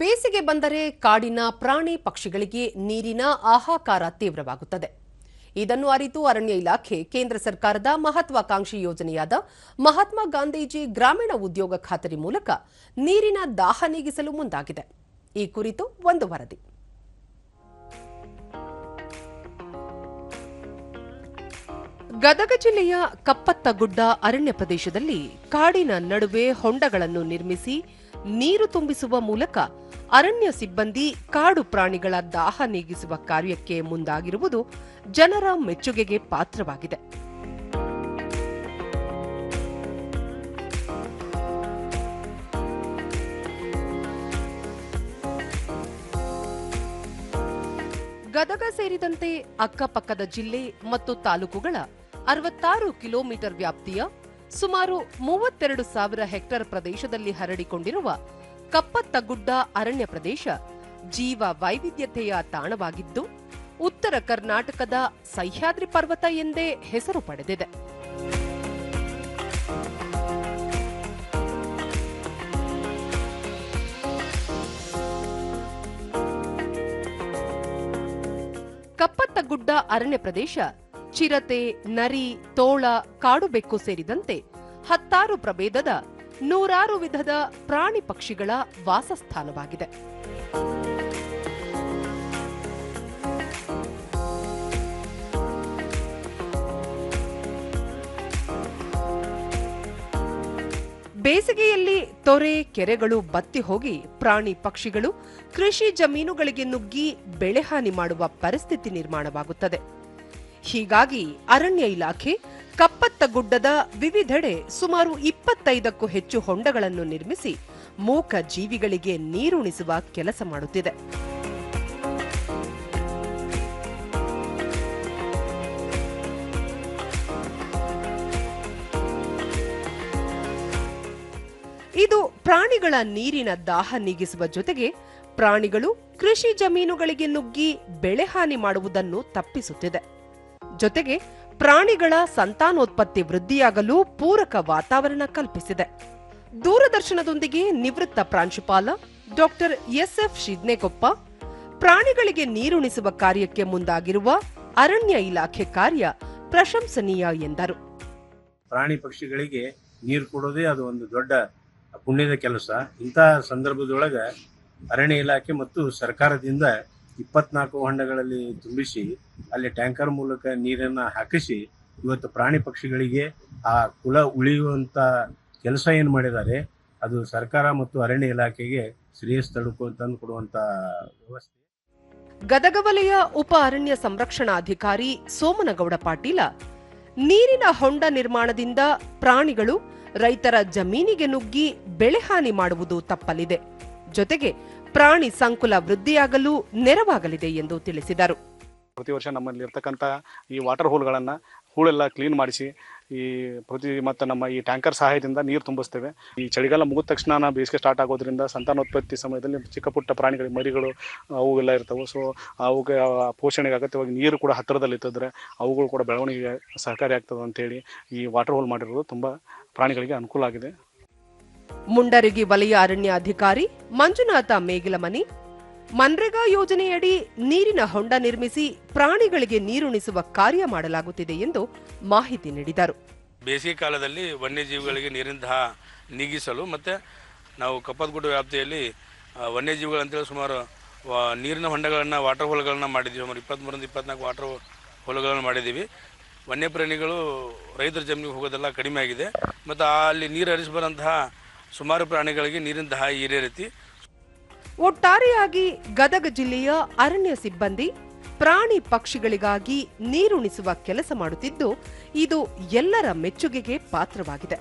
ಬೇಸಿಗೆ ಬಂದರೆ ಕಾಡಿನ ಪ್ರಾಣಿ ಪಕ್ಷಿಗಳಿಗೆ ನೀರಿನ ಆಹಾಕಾರ ತೀವ್ರವಾಗುತ್ತದೆ. ಇದನ್ನು ಅರಿತು ಅರಣ್ಯ ಇಲಾಖೆ ಕೇಂದ್ರ ಸರ್ಕಾರದ ಮಹತ್ವಾಕಾಂಕ್ಷಿ ಯೋಜನೆಯಾದ ಮಹಾತ್ಮ ಗಾಂಧೀಜಿ ಗ್ರಾಮೀಣ ಉದ್ಯೋಗ ಖಾತರಿ ಮೂಲಕ ನೀರಿನ ದಾಹ ನೀಗಿಸಲು ಮುಂದಾಗಿದೆ. ಈ ಕುರಿತು ಒಂದು ವರದಿ. ಗದಗ ಜಿಲ್ಲೆಯ ಕಪ್ಪತ್ತಗುಡ್ಡ ಅರಣ್ಯ ಪ್ರದೇಶದಲ್ಲಿ ಕಾಡಿನ ನಡುವೆ ಹೊಂಡಗಳನ್ನು ನಿರ್ಮಿಸಿ ನೀರು ತುಂಬಿಸುವ ಮೂಲಕ ಅರಣ್ಯ ಸಿಬ್ಬಂದಿ ಕಾಡು ಪ್ರಾಣಿಗಳ ದಾಹ ನೀಗಿಸುವ ಕಾರ್ಯಕ್ಕೆ ಮುಂದಾಗಿರುವುದು ಜನರ ಮೆಚ್ಚುಗೆಗೆ ಪಾತ್ರವಾಗಿದೆ. ಗದಗ ಸೇರಿದಂತೆ ಅಕ್ಕಪಕ್ಕದ ಜಿಲ್ಲೆ ಮತ್ತು ತಾಲೂಕುಗಳ ಅರವತ್ತಾರು ಕಿಲೋಮೀಟರ್ ವ್ಯಾಪ್ತಿಯ ಸುಮಾರು ಮೂವತ್ತೆರಡು ಸಾವಿರ ಹೆಕ್ಟೇರ್ ಪ್ರದೇಶದಲ್ಲಿ ಹರಡಿಕೊಂಡಿರುವ ಕಪ್ಪತ್ತಗುಡ್ಡ ಅರಣ್ಯ ಪ್ರದೇಶ ಜೀವ ವೈವಿಧ್ಯತೆಯ ತಾಣವಾಗಿದ್ದು ಉತ್ತರ ಕರ್ನಾಟಕದ ಸಹ್ಯಾದ್ರಿ ಪರ್ವತ ಎಂದೇ ಹೆಸರು ಪಡೆದಿದೆ. ಕಪ್ಪತ್ತಗುಡ್ಡ ಅರಣ್ಯ ಪ್ರದೇಶ ಚಿರತೆ, ನರಿ, ತೋಳ, ಕಾಡುಬೆಕ್ಕು ಸೇರಿದಂತೆ ಹತ್ತಾರು ಪ್ರಭೇದದ ನೂರಾರು ವಿಧದ ಪ್ರಾಣಿ ಪಕ್ಷಿಗಳ ವಾಸಸ್ಥಾನವಾಗಿದೆ. ಬೇಸಿಗೆಯಲ್ಲಿ ತೊರೆ, ಕೆರೆಗಳು ಬತ್ತಿ ಹೋಗಿ ಪ್ರಾಣಿ ಪಕ್ಷಿಗಳು ಕೃಷಿ ಜಮೀನುಗಳಿಗೆ ನುಗ್ಗಿ ಬೆಳೆ ಹಾನಿ ಮಾಡುವ ಪರಿಸ್ಥಿತಿ ನಿರ್ಮಾಣವಾಗುತ್ತದೆ. ಹೀಗಾಗಿ ಅರಣ್ಯ ಇಲಾಖೆ ಕಪ್ಪತ್ತಗುಡ್ಡದ ವಿವಿಧೆಡೆ ಸುಮಾರು ಇಪ್ಪತ್ತೈದಕ್ಕೂ ಹೆಚ್ಚು ಹೊಂಡಗಳನ್ನು ನಿರ್ಮಿಸಿ ಮೂಕ ಜೀವಿಗಳಿಗೆ ನೀರುಣಿಸುವ ಕೆಲಸ ಮಾಡುತ್ತಿದೆ. ಇದು ಪ್ರಾಣಿಗಳ ನೀರಿನ ದಾಹ ನೀಗಿಸುವ ಜೊತೆಗೆ ಪ್ರಾಣಿಗಳು ಕೃಷಿ ಜಮೀನುಗಳಿಗೆ ನುಗ್ಗಿ ಬೆಳೆ ಹಾನಿ ಮಾಡುವುದನ್ನು ತಪ್ಪಿಸುತ್ತಿದೆ. ಜೊತೆಗೆ ಪ್ರಾಣಿಗಳ ಸಂತಾನೋತ್ಪತ್ತಿ ವೃದ್ಧಿಯಾಗಲು ಪೂರಕ ವಾತಾವರಣ ಕಲ್ಪಿಸಿದೆ. ದೂರದರ್ಶನದೊಂದಿಗೆ ನಿವೃತ್ತ ಪ್ರಾಂಶುಪಾಲ ಡಾಕ್ಟರ್ ಎಸ್ಎಫ್ ಶಿದ್ನೆಕೊಪ್ಪ ಪ್ರಾಣಿಗಳಿಗೆ ನೀರುಣಿಸುವ ಕಾರ್ಯಕ್ಕೆ ಮುಂದಾಗಿರುವ ಅರಣ್ಯ ಇಲಾಖೆ ಕಾರ್ಯ ಪ್ರಶಂಸನೀಯ ಎಂದರು. ಪ್ರಾಣಿ ಪಕ್ಷಿಗಳಿಗೆ ನೀರು ಕೊಡೋದೇ ಅದು ಒಂದು ದೊಡ್ಡ ಪುಣ್ಯದ ಕೆಲಸ. ಇಂತಹ ಸಂದರ್ಭದೊಳಗೆ ಅರಣ್ಯ ಇಲಾಖೆ ಮತ್ತು ಸರ್ಕಾರದಿಂದ ಇಪ್ಪತ್ನಾಲ್ಕು ಹೊಂಡಗಳಲ್ಲಿ ತುಂಬಿಸಿ, ಅಲ್ಲಿ ಟ್ಯಾಂಕರ್ ಮೂಲಕ ನೀರನ್ನು ಹಾಕಿಸಿ, ಇವತ್ತು ಪ್ರಾಣಿ ಪಕ್ಷಿಗಳಿಗೆ ಆ ಕುಲ ಉಳಿಯುವಂಥ ಕೆಲಸ ಏನು ಮಾಡಿದ್ದಾರೆ, ಅದು ಸರ್ಕಾರ ಮತ್ತು ಅರಣ್ಯ ಇಲಾಖೆಗೆ ಶ್ರೇಯಸ್ ತಡುಕು ತಂದು ಕೊಡುವಂತ ವ್ಯವಸ್ಥೆ. ಗದಗ ವಲಯ ಉಪ ಅರಣ್ಯ ಸಂರಕ್ಷಣಾಧಿಕಾರಿ ಸೋಮನಗೌಡ ಪಾಟೀಲ, ನೀರಿನ ಹೊಂಡ ನಿರ್ಮಾಣದಿಂದ ಪ್ರಾಣಿಗಳು ರೈತರ ಜಮೀನಿಗೆ ನುಗ್ಗಿ ಬೆಳೆ ಹಾನಿ ಮಾಡುವುದು ತಪ್ಪಲಿದೆ. ಜೊತೆಗೆ ಪ್ರಾಣಿ ಸಂಕುಲ ವೃದ್ಧಿಯಾಗಲು ನೆರವಾಗಲಿದೆ ಎಂದು ತಿಳಿಸಿದರು. ಪ್ರತಿ ವರ್ಷ ನಮ್ಮಲ್ಲಿ ಇರ್ತಕ್ಕಂಥ ಈ ವಾಟರ್ ಹೋಲ್ಗಳನ್ನು ಹೂಳೆಲ್ಲ ಕ್ಲೀನ್ ಮಾಡಿಸಿ, ಈ ಪ್ರತಿ ಮತ್ತು ನಮ್ಮ ಈ ಟ್ಯಾಂಕರ್ ಸಹಾಯದಿಂದ ನೀರು ತುಂಬಿಸ್ತೇವೆ. ಈ ಚಳಿಗಾಲ ಮುಗಿದ ತಕ್ಷಣ ಬೇಸಿಗೆ ಸ್ಟಾರ್ಟ್ ಆಗೋದ್ರಿಂದ ಸಂತಾನೋತ್ಪತ್ತಿ ಸಮಯದಲ್ಲಿ ಚಿಕ್ಕ ಪುಟ್ಟ ಪ್ರಾಣಿಗಳಿಗೆ ಮರಿಗಳು, ಅವುಗೆಲ್ಲ ಇರ್ತವೆ. ಸೊ ಅವುಗೆ ಪೋಷಣೆಗೆ ಅಗತ್ಯವಾಗಿ ನೀರು ಕೂಡ ಹತ್ತಿರದಲ್ಲಿ ಇತ್ತಿದ್ರೆ ಅವುಗಳು ಕೂಡ ಬೆಳವಣಿಗೆ ಸಹಕಾರಿ ಆಗ್ತದೆ ಅಂತೇಳಿ ಈ ವಾಟರ್ ಹೋಲ್ ಮಾಡಿರೋದು ತುಂಬ ಪ್ರಾಣಿಗಳಿಗೆ ಅನುಕೂಲ ಆಗಿದೆ. ಮುಂಡರಗಿ ವಲಯ ಅರಣ್ಯಾಧಿಕಾರಿ ಮಂಜುನಾಥ ಮೇಗಿಲಮನಿ, ಮನ್ರೇಗಾ ಯೋಜನೆಯಡಿ ನೀರಿನ ಹೊಂಡ ನಿರ್ಮಿಸಿ ಪ್ರಾಣಿಗಳಿಗೆ ನೀರುಣಿಸುವ ಕಾರ್ಯ ಮಾಡಲಾಗುತ್ತಿದೆ ಎಂದು ಮಾಹಿತಿ ನೀಡಿದರು. ಬೇಸಿಗೆ ಕಾಲದಲ್ಲಿ ವನ್ಯಜೀವಿಗಳಿಗೆ ನೀರಿನ ನೀಗಿಸಲು ಮತ್ತು ನಾವು ಕಪ್ಪತ್ಗುಡ್ಡ ವ್ಯಾಪ್ತಿಯಲ್ಲಿ ವನ್ಯಜೀವಿಗಳಂತೇಳಿ ಸುಮಾರು ನೀರಿನ ಹೊಂಡಗಳನ್ನು ವಾಟರ್ ಹೋಲ್ಗಳನ್ನು ಮಾಡಿದ್ದೀವಿ. ಸುಮಾರು ಇಪ್ಪತ್ತ್ಮೂರಿಂದ ಇಪ್ಪತ್ನಾಲ್ಕು ವಾಟರ್ ಹೋಲ್ಗಳನ್ನು ಮಾಡಿದ್ದೀವಿ. ವನ್ಯಪ್ರಾಣಿಗಳು ರೈತರ ಜಮೀನಿಗೆ ಹೋಗೋದೆಲ್ಲ ಕಡಿಮೆ ಆಗಿದೆ. ಮತ್ತು ಅಲ್ಲಿ ನೀರು ಹರಿಸಿ ಸುಮಾರು ಪ್ರಾಣಿಗಳಿಗೆ ನೀರಿನ ದಹ ಈಡೇರಿತಿ. ರೀತಿ ಒಟ್ಟಾರೆಯಾಗಿ ಗದಗ ಜಿಲ್ಲೆಯ ಅರಣ್ಯ ಸಿಬ್ಬಂದಿ ಪ್ರಾಣಿ ಪಕ್ಷಿಗಳಿಗಾಗಿ ನೀರುಣಿಸುವ ಕೆಲಸ ಮಾಡುತ್ತಿದ್ದು, ಇದು ಎಲ್ಲರ ಮೆಚ್ಚುಗೆಗೆ ಪಾತ್ರವಾಗಿದೆ.